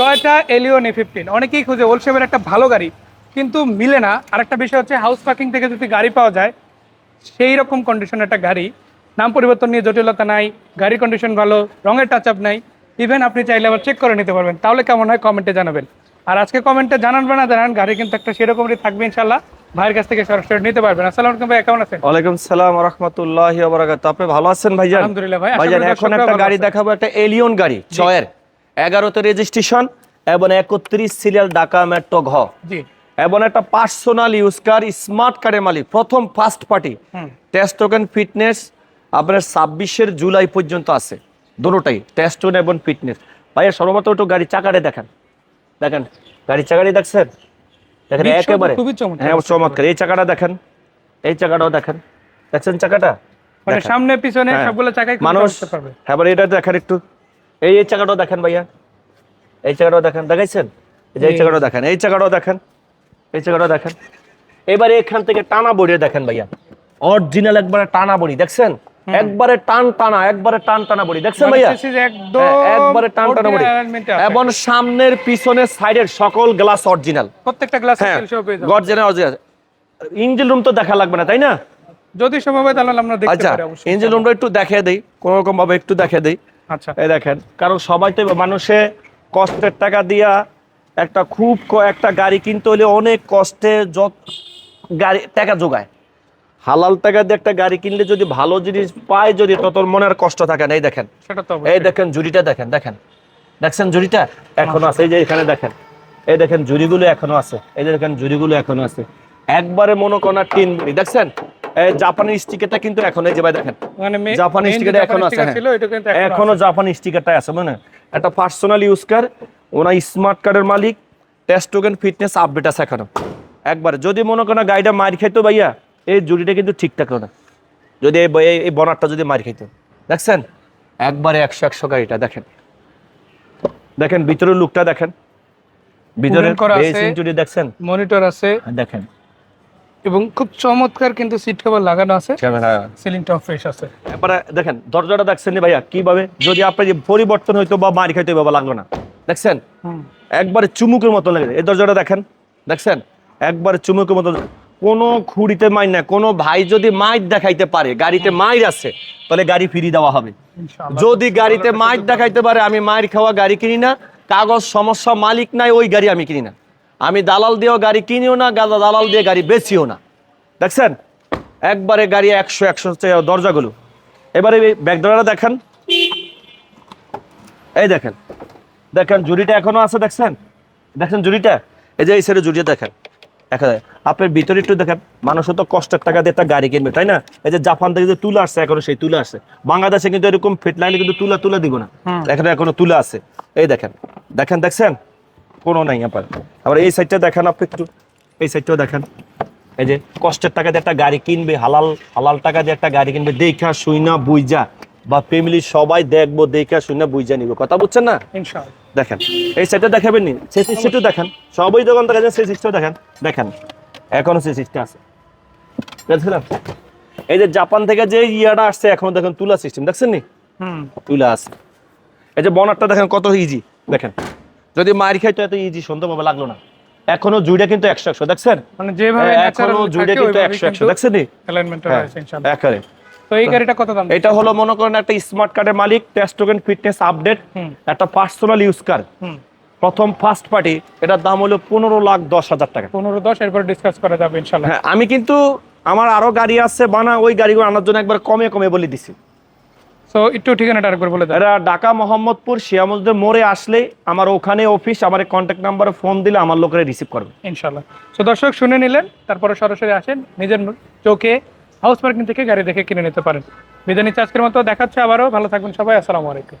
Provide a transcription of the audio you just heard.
Toyota Allion এ fifteen অনেকেই খুঁজে ওলসেমের একটা ভালো গাড়ি কিন্তু মিলে না। আরেকটা বিষয় হচ্ছে হাউস পার্কিং থেকে যদি গাড়ি পাওয়া যায় সেই রকম কন্ডিশন একটা গাড়ি। নাম পরিবর্তন নিয়ে জটিলতা নাই গাড়ির কন্ডিশন ভালো রঙের টাচ আপ নাই। ইভেন আপনি চাইলে আবার চেক করে নিতে পারবেন। তাহলে কেমন হয় কমেন্টে জানাবেন। আর আজকে কমেন্টে জানান না জানান গাড়ি কিন্তু একটা সেরকমই থাকবে ইনশাল্লাহ ভাইয়ের কাছ থেকে সরাসরি নিতে পারবেন। আসসালামু আলাইকুম ভাই কেমন আছেন? ওয়ালাইকুম সালাম রহমতুল্লাহ বারাকাত আপনি ভালো আছেন ভাইজান? আলহামদুলিল্লাহ ভাই ভাইজান এখন একটা গাড়ি দেখাবো একটা এলিয়ন গাড়ি এগারোতে রেজিস্ট্রেশন এবং একত্রিশ সিরিয়াল ঢাকা মেট্রো ঘ। এবং একটা পার্সোনাল ইউজ কার স্মার্ট কার্ডের মালিক প্রথম first party test token fitness আপনার ছাব্বিশের জুলাই পর্যন্ত আছে। দুটোটাই টেস্ট টোকেন এবং ফিটনেস ভাইয়া সর্বপ্রথম একটু গাড়ি চাকারে দেখেন। দেখেন গাড়ি চাকারি দেখছেন? দেখেন একেবারে। হ্যাঁ চমৎকার। এই চাকাটা দেখেন এই চাকাটাও দেখেন। দেখছেন চাকাটা? মানে সামনে পিছনে হ্যাঁ। সবগুলো খুব মানুষ হ্যাঁ এবার এটা দেখেন একটু। এই এই চাকাটাও দেখেন ভাইয়া। এই চাকাটাও দেখেন। দেখাইছেন? এই। চাকাটাও দেখেন। এই চাকাটাও দেখেন। এই চাকাটাও দেখেন। এবারে এখান থেকে টানা বড়ি দেখেন ভাইয়া। অরিজিনাল একবারে টানা বড়ি দেখছেন? একবারে টান টানা একবারে টান টানা বড়ি দেখছেন মানে ভাইয়া? হ্যাঁ, একবারে টান টানা বড়ি। এবং সামনের পিছনের সাইডের সকল গ্লাস অরিজিনাল। প্রত্যেকটা গ্লাস হ্যাঁ গর্জিনাল অরিজিনাল। ইঞ্জিন রুম তো দেখা লাগবে না তাই না? যদি সম্ভব হয় তাহলে আমরা দেখতে আচ্ছা পারি অবশ্যই। ইঞ্জিন রুমটা একটু দেখিয়ে দেই কোনো রকম ভাবে একটু দেখিয়ে দেই। আচ্ছা। এই দেখেন কারণ সবাই তো মানুষে কষ্টের টাকা দিয়া একটা খুব একটা গাড়ি কিনতে হলে অনেক কষ্টে যত গাড়ি টাকা জোগায়। হালাল টাকা দিয়ে একটা গাড়ি কিনলে যদি ভালো জিনিস পায় যদি তত মনে আর কষ্ট থাকে না। এই দেখেন সেটা তো এই দেখেন জুড়িটা দেখেন দেখেন। দেখছেন জুড়িটা এখনও আছে এই যে এখানে দেখেন। এই দেখেন জুড়িগুলো এখনও আছে এই যে দেখেন জুড়িগুলো এখনও আছে। একবারে মনে করা টিন দেখছেন? জাপানি স্টিকারটা কিন্তু এখন এই যে ভাই দেখেন মানে জাপানি যে স্টিকারটা এখনও আছে হ্যাঁ। এটা কিন্তু এখনও এখনও জাপানি স্টিকারটা আছে মানে একটা পার্সোনাল ইউজ কার ওনা স্মার্ট কার্ডের মালিক টেস্ট টোকেন ফিটনেস আপডেট আছে এখনও। একবার যদি মনে করেন গাড়িটা মার খাইতো ভাইয়া এই জুড়িটা কিন্তু ঠিক থাকল না। যদি এই বনারটা যদি মার খাইতো। দেখছেন? একবারে একশো একশো গাড়িটা দেখেন। দেখেন ভিতরের লুকটা দেখেন। আছে। ইঞ্চুরি দেখছেন? মনিটর আছে। দেখেন। এবং খুব চমৎকার কিন্তু সিট কভার লাগানো আছে। ক্যামেরা সিলিংটাও ফ্রেশ আছে। এবারে দেখেন দরজাটা দেখছেন নি ভাইয়া? কীভাবে? যদি আপনার যে পরিবর্তন হইতো বা মারি খাইতো বাবা লাগল না। দেখছেন? হুম। একবারে চুমুকের মতো লাগে। এই দরজাটা দেখেন। দেখছেন? একবারে চুমুকের মতো। কোনো খুঁড়িতে মাই না। কোনো ভাই যদি মাইট দেখাইতে পারে গাড়িতে মাইর আছে তাহলে গাড়ি ফিরি দেওয়া হবে। ইনশাআল্লাহ। যদি গাড়িতে মাইট দেখাইতে পারে আমি মাইর খাওয়া গাড়ি কিনি না। কাগজ সমস্যা মালিক নাই ওই গাড়ি আমি কিনি না। আমি দালাল দিয়েও গাড়ি কিনিও না গাদা দালাল দিয়ে গাড়ি বেচিও না। দেখছেন? একবারে গাড়ি একশো একশো দরজাগুলো। এবারে এই ব্যাগডোরাটা দেখেন। এই দেখেন। দেখেন জুড়িটা এখনও আছে দেখছেন? দেখেন জুড়িটা? এই যে এই সাইডে জুড়িটা দেখেন। দেখা যায় আপনার ভিতরে একটু দেখেন মানুষও তো কষ্টের টাকা দিয়ে একটা গাড়ি কিনবে তাই না? এই যে জাপান থেকে যে তুলে আসছে এখনও সেই তুলে আসছে। বাংলাদেশে কিন্তু এরকম ফিট লাইনে কিন্তু তুলা তুলে দিব না। এখানে এখনও তুলে আছে। এই দেখেন। দেখেন দেখছেন? কোনো নাই আবার। আবার এই সাইডটা দেখেন আপনি একটু। এই সাইডটাও দেখেন। এই যে কষ্টের টাকা দিয়ে একটা গাড়ি কিনবে হালাল হালাল টাকা দিয়ে একটা গাড়ি কিনবে দেখা শুইনা বুইজা। বা ফ্যামিলি সবাই দেখব দেখা শুইনা বুইজা নিব। কথা বুঝছেন না? দেখেন। এই সাইডটা দেখাবেন নি? সেই সিস্টেমটা দেখেন। সবই দোকান দেখা যায় সেই সিস্টেম দেখেন। দেখেন। এখনও সেই সিস্টেম আছে। দেখছিলাম এই যে জাপান থেকে যে ইয়াটা আসছে এখনও দেখেন তুলা সিস্টেম দেখছেন নি? হুম। তুলা আছে। এই যে বনারটা দেখেন কত ইজি দেখেন। যদি মার খাইতো এত ইজি সুন্দরভাবে লাগল না। এখনও জুইটা কিন্তু একশো একশো দেখছেন? মানে যেভাবে এখনও ন্যাচারাল জুইটা কিন্তু একশো একশো দেখছেন হ্যাঁ, একেবারে। তো এই গাড়িটা কত দাম? এটা হলো মনে করেন একটা স্মার্ট কার্ডের মালিক টেস্ট টোকেন ফিটনেস আপডেট একটা পার্সোনাল ইউজ কার প্রথম ফার্স্ট পার্টি এটার দাম হলো পনেরো লাখ দশ হাজার টাকা। পনেরো দশ এরপর ডিসকাস করা যাবে ইনশাআল্লাহ। হ্যাঁ আমি কিন্তু আমার আরও গাড়ি আছে বানা ওই গাড়িগুলো আনার জন্য একবার কমে কমে বলে দিছি। সো একটু ঠিকানাটা আরেকবার বলে দেন ঢাকা মোহাম্মদপুর শিয়ামজদের মোড়ে আসলে আমার ওখানে অফিস আমার কন্ট্যাক্ট নাম্বারে ফোন দিলে আমার লোকেরা রিসিভ করবে। ইনশাল্লাহ সো দর্শক শুনে নিলেন তারপরে সরাসরি আসেন নিজের চোখে হাউস পার্কিং থেকে গাড়ি দেখে কিনে নিতে পারেন। বিদায় নিচ্ছে আজকের মতো দেখাচ্ছে আবারও ভালো থাকবেন সবাই আসসালামু আলাইকুম।